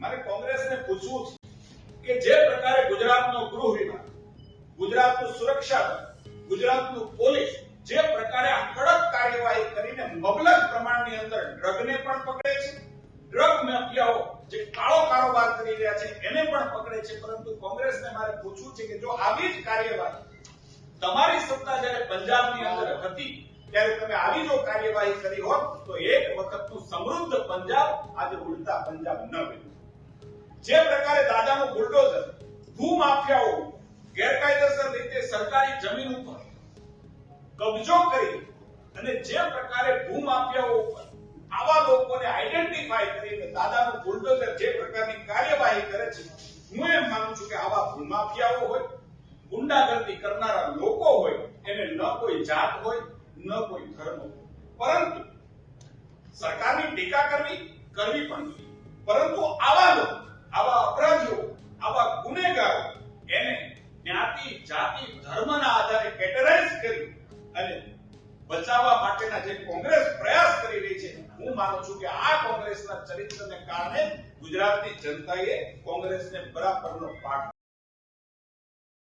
મારે કોંગ્રેસને પૂછવું છે કે જે પ્રકારે ગુજરાતનો ગૃહ વિભાગ, ગુજરાતનું સુરક્ષા ગુજરાતનું પોલીસ જે પ્રકારે કડક કાર્યવાહી કરીને મબલક પ્રમાણની અંદર ડ્રગને પણ પકડે છે, ડ્રગ માફિયાઓ જે કાળો કારોબાર કરી રહ્યા છે એને પણ પકડે છે, પરંતુ કોંગ્રેસને મારે પૂછવું છે કે જો આવી જ કાર્યવાહી તમારી સત્તા જ્યારે પંજાબની અંદર હતી, ત્યારે તમે આવી જો કાર્યવાહી કરી હોત, તો એક વખતનું સમૃદ્ધ પંજાબ આજે ઉડતા પંજાબ ન બન્યું. જે પ્રકારે દાદાનું બુલડોઝર, ભૂમાફિયાઓ, ગેરકાયદેસર રીતે સરકારી જમીન ઉપર કબજો કરી અને જે પ્રકારે ભૂમાફિયાઓ ઉપર આવા લોકોને આઈડેન્ટિફાઈ કરીને દાદાનું બુલડોઝર જે પ્રકારની કાર્યવાહી કરે છે, હું એમ માનું છું કે આવા ભૂમાફિયાઓ હોય, ગુંડાગર્દી કરનારા લોકો હોય, એને ન કોઈ જાત હોય, ન કોઈ ધર્મ હોય. પરંતુ સરકારની ટીકા કરવી કરવી પણ પરંતુ આવા લોકો આવા અપરાધીઓ આવા ગુનેગારો એને જ્ઞાતિ જાતિ ધર્મના આધારે કેટરાઇઝ કરી અને બચાવવા માટેના જે કોંગ્રેસ પ્રયાસ કરી રહી છે, હું માનું છું કે આ કોંગ્રેસના ચરિત્રને કારણે ગુજરાતની જનતાએ કોંગ્રેસને બરાબરનો પાઠ